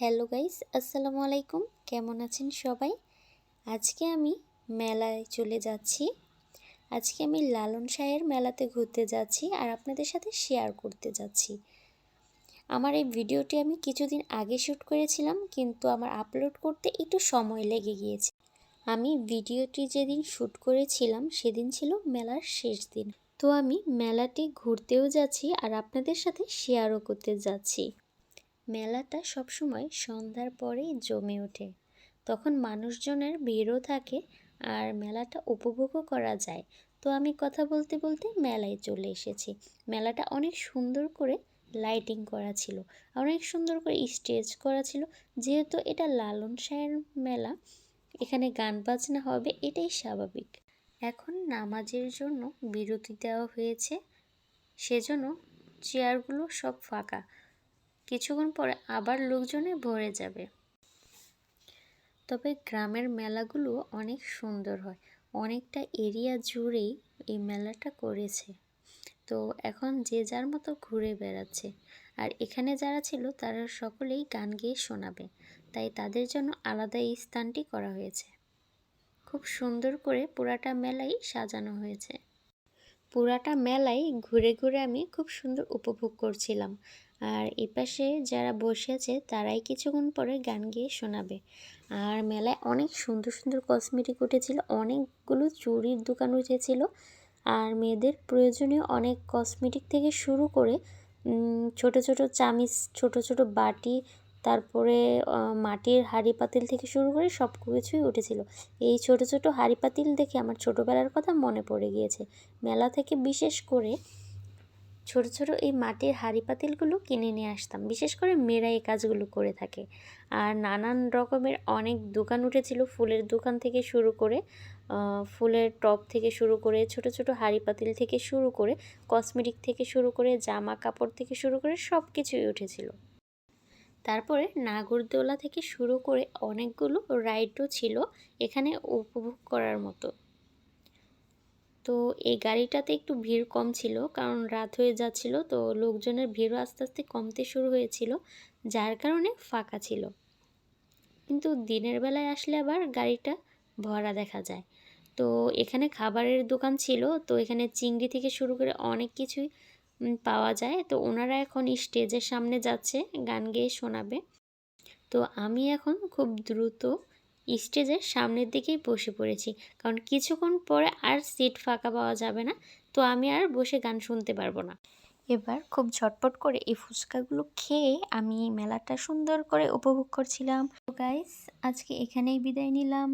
Hello guys, আসসালামু আলাইকুম। কেমন আছেন সবাই? আজকে আমি মেলায় চলে যাচ্ছি। আজকে আমি লালন শাহের মেলাতে ঘুরতে যাচ্ছি আর আপনাদের সাথে শেয়ার করতে যাচ্ছি। আমার এই ভিডিওটি আমি কিছুদিন আগে শ্যুট করেছিলাম, কিন্তু আমার আপলোড করতে একটু সময় লেগে গিয়েছে। আমি ভিডিওটি যেদিন শ্যুট করেছিলাম, সেদিন ছিল মেলার শেষ দিন। তো আমি মেলাটি ঘুরতেও যাচ্ছি আর আপনাদের সাথে শেয়ারও করতে যাচ্ছি। মেলাটা সবসময় সন্ধ্যার পরেই জমে ওঠে। তখন মানুষজনের ভিড়ও থাকে আর মেলাটা উপভোগও করা যায়। তো আমি কথা বলতে বলতে মেলায় চলে এসেছি। মেলাটা অনেক সুন্দর করে লাইটিং করা ছিল, অনেক সুন্দর করে স্টেজ করা ছিল। যেহেতু এটা লালন শাহের মেলা, এখানে গান বাজনা হবে, এটাই স্বাভাবিক। এখন নামাজের জন্য বিরতি দেওয়া হয়েছে, সেজন্য চেয়ারগুলো সব ফাঁকা। কিছুক্ষণ পরে আবার লোকজনে ভরে যাবে। তবে গ্রামের মেলাগুলো অনেক সুন্দর হয়। অনেকটা এরিয়া জুড়েই এই মেলাটা করেছে। তো এখন যে যার মতো ঘুরে বেড়াচ্ছে। আর এখানে যারা ছিল, তারা সকলেই গান গেয়ে শোনাবে। তাই তাদের জন্য আলাদা এই স্থানটি করা হয়েছে। খুব সুন্দর করে পুরাটা মেলাই সাজানো হয়েছে। পুরাটা মেলাই ঘুরে ঘুরে আমি খুব সুন্দর উপভোগ করছিলাম। আর এপাশে যারা বসে আছে, তারাই কিছুক্ষণ পরে গান গেয়ে শোনাবে। আর মেলায় অনেক সুন্দর সুন্দর কসমেটিক উঠেছিল, অনেকগুলো চুড়ির দোকান উঠেছিল। আর মেয়েদের প্রয়োজনীয় অনেক কসমেটিক থেকে শুরু করে ছোট ছোট চামিচ, ছোট ছোট বাটি, তারপরে মাটির হাঁড়ি পাতিল থেকে শুরু করে সব কিছুই উঠেছিল। এই ছোট ছোট হাঁড়ি পাতিল দেখে আমার ছোটোবেলার কথা মনে পড়ে গিয়েছে। মেলা থেকে বিশেষ করে ছোট ছোট এই মাটির হাঁড়ি পাতিলগুলো কিনে নিয়ে আসতাম। বিশেষ করে মেয়েরা এই কাজগুলো করে থাকে। আর নানান রকমের অনেক দোকান উঠেছিল ফুলের দোকান থেকে শুরু করে ফুলের টপ থেকে শুরু করে, ছোট ছোট হাঁড়ি পাতিল থেকে শুরু করে, কসমেটিক থেকে শুরু করে, জামা কাপড় থেকে শুরু করে সব কিছুই উঠেছিল। তারপরে নাগরদোলা থেকে শুরু করে অনেকগুলো রাইডও ছিল এখানে উপভোগ করার মতো। তো এই গাড়িটাতে একটু ভিড় কম ছিল, কারণ রাত হয়ে যাচ্ছিল, তো লোকজনের ভিড়ও আস্তে আস্তে কমতে শুরু হয়েছিল, যার কারণে ফাঁকা ছিল। কিন্তু দিনের বেলায় আসলে আবার গাড়িটা ভরা দেখা যায়। তো এখানে খাবারের দোকান ছিল, তো এখানে চিংড়ি থেকে শুরু করে অনেক কিছুই পাওয়া যায়। তো ওনারা এখন স্টেজের সামনে যাচ্ছে, গান গেয়ে শোনাবে। তো আমি এখন খুব দ্রুত স্টেজের সামনের দিকেই বসে পড়েছি। কারণ কিছুক্ষণ পরে আর সিট ফাঁকা পাওয়া যাবে না তো আমি আর বসে গান শুনতে পারব না। এবার খুব ঝটপট করে এই ফুচকাগুলো খেয়ে আমি মেলাটা সুন্দর করে উপভোগ করছিলাম। তো গাইস আজকে এখানেই বিদায় নিলাম।